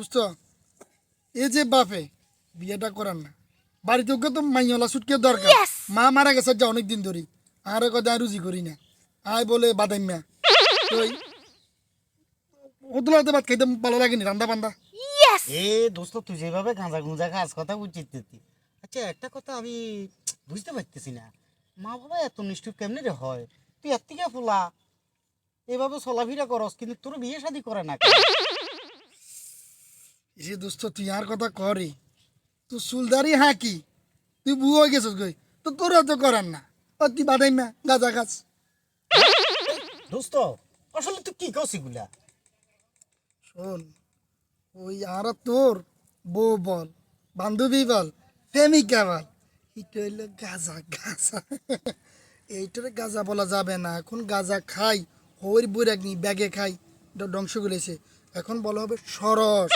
দোস্ত এই যে বাপে বিয়েটা করার না। বাড়িতে ওকে তো মাইনলা সুটকে দরকার। মা মারা গেছে যা অনেক দিন ধরে আর কথা রুজি করি না। আয় বলে বাদাইম্যা তুই ওদুলাতে ভাত খাইতে ভালো লাগেনি রান্দা বান্দা এ দোস্ত তুই যেভাবে গাঁজা গুঁজা খাস কথা বুঝছিস তুই। আচ্ছা একটা কথা আমি বুঝতে পারতেছি না। মা বাবা এত নিষ্ঠুর কেমনে রে হয়? তুই এর থেকে ফুলা। এভাবে চলাফেরা করস কিন্তু তোর বিয়ে শাদি করে না কেন? এসে দোস্ত তুই আর কথা করে। তুই সুলদারি হাঁকি তুই বুয়ো হয়ে গেছিস গই তো তোর তো করার না। ও তুই বাদাইম্যা গাজা গাছ দোস্ত আসলে তুই কি কস এগুলা? শোন ওই আর তোর বউ বল বান্ধবী বল প্রেমিকা বল এটা হইল গাজা গাজা। এইটারে গাজা বলা যাবে না। এখন গাজা খাই হইর বৈরাগ্নি ব্যাগে খাই ধ্বংস করেছে। এখন বলা হবে সরস।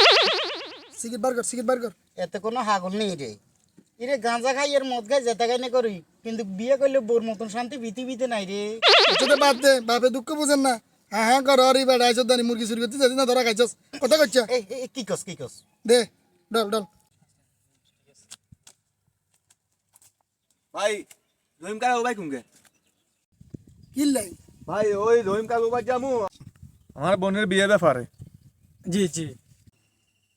সিগারেট বার কর সিগারেট বার কর। এতে কোনো হাগল নেই রে। এরে গাঁজা খাই এর মদ খাই যেতে খাই না করি। কিন্তু বিয়ে করলে বোর মতন শান্তি পৃথিবীতে নাই রে। বাদ দে বাপে দুঃখ বুঝেন না। হ্যাঁ হ্যাঁ কর অরি বেড়া আইসো দানি মুরগি চুরি করতে না ধরা খাইছস। কথা করছ কি কস কি কস? দে ডল ডল। ভাই রহিম কাকা ভাই কুমকে কিল্লাই ভাই ওই রহিম কাকু ভাই যামু আমার বোনের বিয়ে ব্যাপারে। জি জি।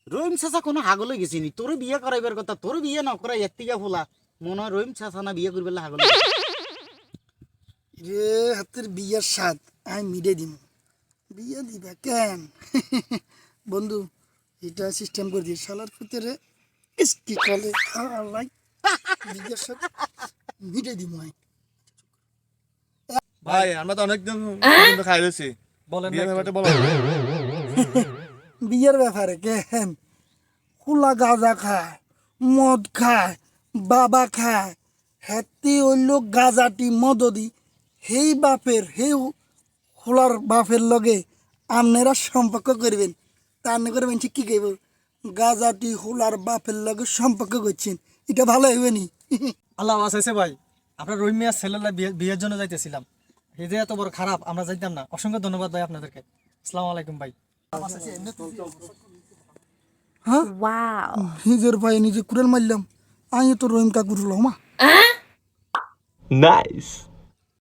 রহিম চাচা কোনো হাগলে গেছি নি তোর বিয়ে করাইবার কথা তোর বিয়ে ন করাই এর থেকে ফুলা মনে হয় রহিম চাচা না বিয়ে করবে হাগলে রে হাতের বিয়ের স্বাদ আমি মিডে দিম। বিয়ে দিবা কেন? বন্ধু এটা সিস্টেম করে দিয়ে শালার ভিতরে কি কলে আলাই বিয়ের স্বাদ মিডে দিম আমি ভাই আমরা তো অনেক দিন খাই রয়েছি। বলেন বিয়ে ব্যাপারটা। বলো। বিয়ের ব্যাপারে কেন খোলা গাঁজা খায়, মদ খায়, বাবা খায়। হেতি হইল গাঁজাটি মদদি সেই বাপের সেই খোলার বাপের লগে আপনারা সম্পর্ক করবেন। তার না করবেন ঠিক কি কইব? গাঁজাটি খোলার বাপের লগে সম্পর্ক করছেন। এটা ভালো হইবে নি? আল্লাহ আসাইছে ভাই। আপনার রহিম মিয়ার ছেলেরা বিয়ের জন্য যাইতেছিলাম। এই যে এত বড় খারাপ, আমরা যাইতাম না। অসংখ্য ধন্যবাদ ভাই আপনাদেরকে। আসসালামু আলাইকুম ভাই। వావ్ హీజర్ పై నిజ కురల్ మల్లం ఆయన తో రోహిం కా గురులో నైస్